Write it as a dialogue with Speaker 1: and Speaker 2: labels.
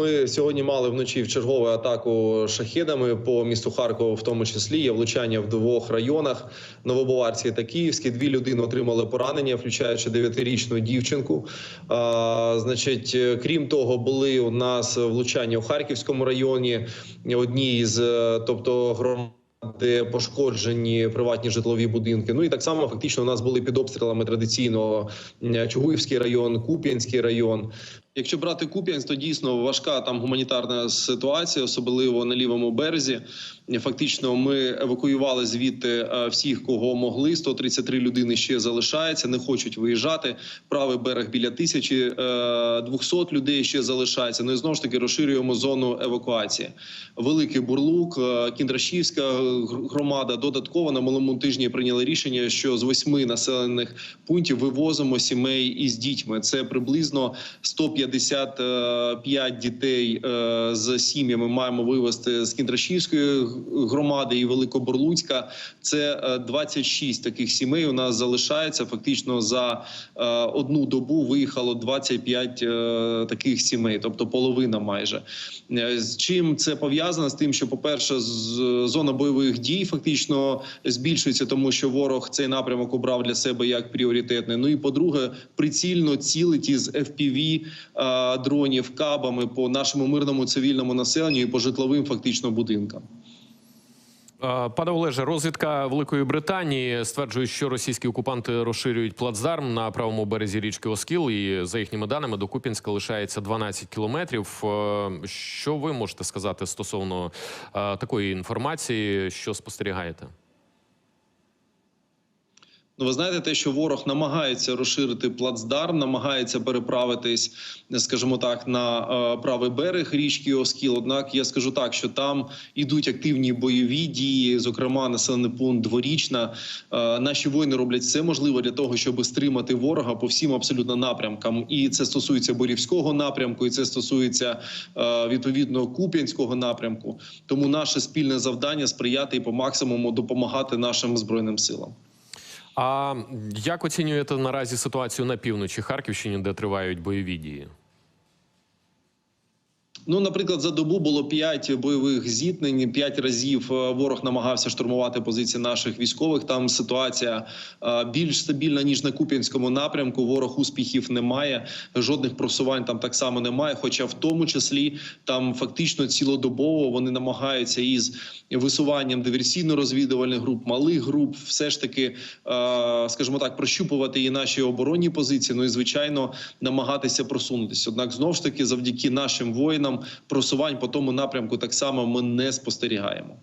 Speaker 1: ми сьогодні мали вночі в чергову атаку шахедами по місту Харкову, в тому числі є влучання в двох районах Новобаварській та Київській. Дві людини отримали поранення, включаючи дев'ятирічну дівчинку. А, значить, е, крім того, були у нас влучання у Харківському районі. Одні із, е, тобто громад. Де пошкоджені приватні житлові будинки. Ну і так само фактично у нас були під обстрілами традиційно Чугуївський район, Куп'янський район. Якщо брати Куп'янськ, то дійсно важка там гуманітарна ситуація, особливо на лівому березі. Фактично, ми евакуювали звідти е, всіх, кого могли. 133 людини ще залишається, не хочуть виїжджати. Правий берег біля тисячі е, 200 людей ще залишається. Ну і знову ж таки розширюємо зону евакуації. Великий бурлук, е, Кіндрашівська гр- громада. Додатково на минулому тижні прийняли рішення, що з восьми населених пунктів вивозимо сімей із дітьми. Це приблизно 155 дітей е, з сім'ями маємо вивезти з Кіндрашівської громади і Великоборлуцька. Це е, 26 таких сімей. У нас залишається фактично за е, одну добу виїхало 25 е, таких сімей, тобто половина майже. Е, З чим це пов'язано? З тим, що, по-перше, з- зона бойових дій фактично збільшується, тому що ворог цей напрямок обрав для себе як пріоритетний. Ну і по-друге, прицільно цілить із FPV е, дронів кабами по нашому мирному цивільному населенню і по житловим фактично будинкам.
Speaker 2: Е, Пане Олеже, розвідка Великої Британії стверджує, що російські окупанти розширюють плацдарм на правому березі річки Оскіл. І за їхніми даними до Куп'янська лишається 12 кілометрів. Е, Що ви можете сказати стосовно е, такої інформації, що спостерігаєте?
Speaker 1: Ну, ви знаєте, те, що ворог намагається розширити плацдарм, намагається переправитись, скажімо так, на е, правий берег річки Оскіл. Однак я скажу так, що там ідуть активні бойові дії, зокрема населений пункт дворічна. Е, наші воїни роблять все можливе для того, щоб стримати ворога по всім абсолютно напрямкам. І це стосується Борівського напрямку, і це стосується е, відповідно Куп'янського напрямку. Тому наше спільне завдання сприяти і по максимуму допомагати нашим збройним силам.
Speaker 2: А як оцінюєте наразі ситуацію на півночі Харківщині, де тривають бойові дії?
Speaker 1: Ну, наприклад, за добу було п'ять бойових зіткнень. П'ять разів е, ворог намагався штурмувати позиції наших військових. Там ситуація е, більш стабільна ніж на Куп'янському напрямку. Ворог успіхів немає, жодних просувань там так само немає. Хоча в тому числі там фактично цілодобово вони намагаються із висуванням диверсійно-розвідувальних груп, малих груп, все ж таки, е, скажімо так, прощупувати і наші оборонні позиції. Ну і звичайно намагатися просунутися. Однак, знову ж таки, завдяки нашим воїнам просувань по тому напрямку так само ми не спостерігаємо.